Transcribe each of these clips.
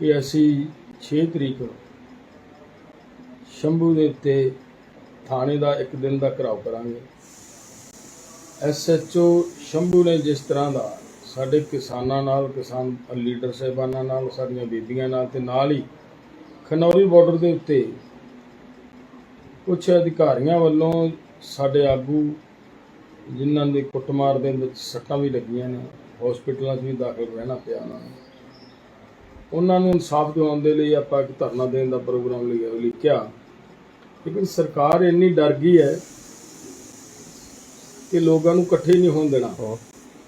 ਕਿ ਅਸੀਂ 6 ਤਰੀਕ ਨੂੰ ਸ਼ੰਭੂ ਦੇ ਉੱਤੇ ਥਾਣੇ ਦਾ ਇੱਕ ਦਿਨ ਦਾ ਘਰਾਓ ਕਰਾਂਗੇ। ਐਸਐਚਓ ਸ਼ੰਭੂ ਨੇ ਜਿਸ ਤਰ੍ਹਾਂ ਦਾ ਸਾਡੇ ਕਿਸਾਨਾਂ ਨਾਲ, ਕਿਸਾਨ ਲੀਡਰ ਸਾਹਿਬਾਨਾਂ ਨਾਲ, ਸਾਡੀਆਂ ਬੀਬੀਆਂ ਨਾਲ ਤੇ ਨਾਲ ਹੀ ਖਨੌਰੀ ਬਾਰਡਰ ਦੇ ਉੱਤੇ ਕੁਝ ਅਧਿਕਾਰੀਆਂ ਵੱਲੋਂ ਸਾਡੇ ਆਗੂ ਜਿਨ੍ਹਾਂ ਦੇ ਕੁੱਟਮਾਰ ਦੇ ਵਿੱਚ ਸੱਟਾਂ ਵੀ ਲੱਗੀਆਂ ਨੇ ਹਸਪੀਟਲਾਂ 'ਚ ਵੀ ਦਾਖਲ ਰਹਿਣਾ ਪਿਆ ਉਹਨਾਂ ਨੂੰ। ਉਹਨਾਂ ਨੂੰ ਇਨਸਾਫ ਦਿਵਾਉਣ ਦੇ ਲਈ ਆਪਾਂ ਇੱਕ ਧਰਨਾ ਦੇਣ ਦਾ ਪ੍ਰੋਗਰਾਮ ਲਿਆ ਲਿਖਿਆ। ਲੇਕਿਨ ਸਰਕਾਰ ਇੰਨੀ ਡਰ ਗਈ ਹੈ ਕਿ ਲੋਕਾਂ ਨੂੰ ਇਕੱਠੇ ਨਹੀਂ ਹੋਣ ਦੇਣਾ। ਹੋ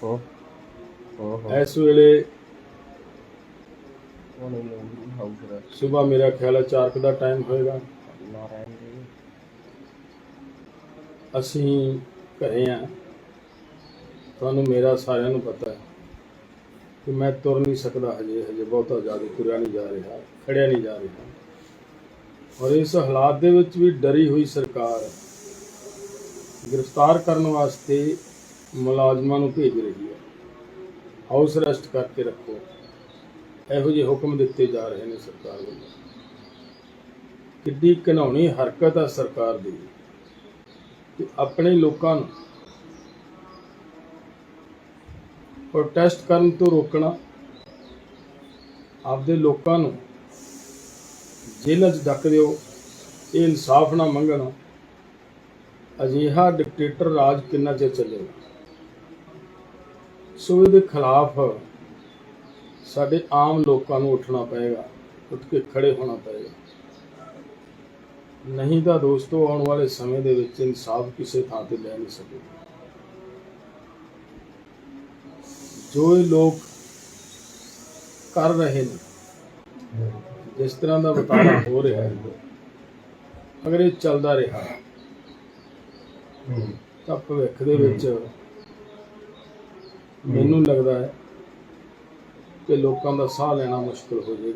ਹੋ ਹੋ ਹੋ ਇਸ ਵੇਲੇ ਸਵੇਰ ਮੇਰਾ ਖਿਆਲ ਹੈ 4 ਕੁ ਦਾ ਟਾਈਮ ਹੋਏਗਾ। ਅਸੀਂ ਘਰੇ ਆ ਤੁਹਾਨੂੰ ਮੇਰਾ ਸਾਰਿਆਂ ਨੂੰ ਪਤਾ ਹੈ। ਕਿ ਮੈਂ ਤੁਰ ਨਹੀਂ ਸਕਦਾ ਹਜੇ ਹਜੇ ਬਹੁਤਾ ਜ਼ਿਆਦਾ ਤੁਰਿਆ ਨਹੀਂ ਜਾ ਰਿਹਾ, ਖੜਿਆ ਨਹੀਂ ਜਾ ਰਿਹਾ। ਔਰ ਇਸ ਹਾਲਾਤ ਦੇ ਵਿੱਚ ਵੀ ਡਰੀ ਹੋਈ ਸਰਕਾਰ ਗ੍ਰਿਫਤਾਰ ਕਰਨ ਵਾਸਤੇ ਮੁਲਾਜ਼ਮਾਂ ਨੂੰ ਭੇਜ ਰਹੀ ਹੈ। ਹਾਊਸ ਅਰੈਸਟ ਕਰਕੇ ਰੱਖੋ। ਇਹੋ ਜਿਹੇ ਹੁਕਮ ਦਿੱਤੇ ਜਾ ਰਹੇ ਨੇ ਸਰਕਾਰ ਵੱਲੋਂ। ਕਿੱਡੀ ਘਿਨਾਉਣੀ ਹਰਕਤ ਹੈ ਸਰਕਾਰ ਦੀ ਕਿ ਆਪਣੇ ਲੋਕਾਂ ਨੂੰ ਪ੍ਰੋਟੈਸਟ ਕਰਨ ਤੋਂ ਰੋਕਣਾ ਆਪਦੇ ਲੋਕਾਂ ਨੂੰ ਜੇਲ੍ਹਾਂ 'ਚ ਡੱਕ ਦਿਓ, ਇਹ ਇਨਸਾਫ ਨਾ ਮੰਗਣਾ ਅਜਿਹਾ ਡਿਕਟੇਟਰ ਰਾਜ ਕਿੰਨਾ ਚਿਰ ਚੱਲੇਗਾ? ਸੋ ਇਹਦੇ ਖਿਲਾਫ ਸਾਡੇ ਆਮ ਲੋਕਾਂ ਨੂੰ ਉੱਠਣਾ ਪਏਗਾ, ਉੱਠ ਕੇ ਖੜੇ ਹੋਣਾ ਪਏਗਾ। ਨਹੀਂ ਤਾਂ ਦੋਸਤੋ, ਆਉਣ ਵਾਲੇ ਸਮੇਂ ਦੇ ਵਿੱਚ ਇਨਸਾਫ ਕਿਸੇ ਥਾਂ ਤੇ ਲੈ ਨਹੀਂ ਸਕੇਗਾ। ਜੋ ਇਹ ਲੋਕ ਕਰ ਰਹੇ ਨੇ, ਜਿਸ ਤਰ੍ਹਾਂ ਦਾ ਵਤਾਰਾ ਹੋ ਰਿਹਾ ਹੈ, ਅਗਰ ਇਹ ਚੱਲਦਾ ਰਿਹਾ, ਤਾਂ ਭਵਿੱਖ ਦੇ ਵਿੱਚ ਮੈਨੂੰ ਲੱਗਦਾ ਹੈ ਕਿ ਲੋਕਾਂ ਦਾ ਸਾਹ ਲੈਣਾ ਮੁਸ਼ਕਲ ਹੋ ਜਾਏਗਾ।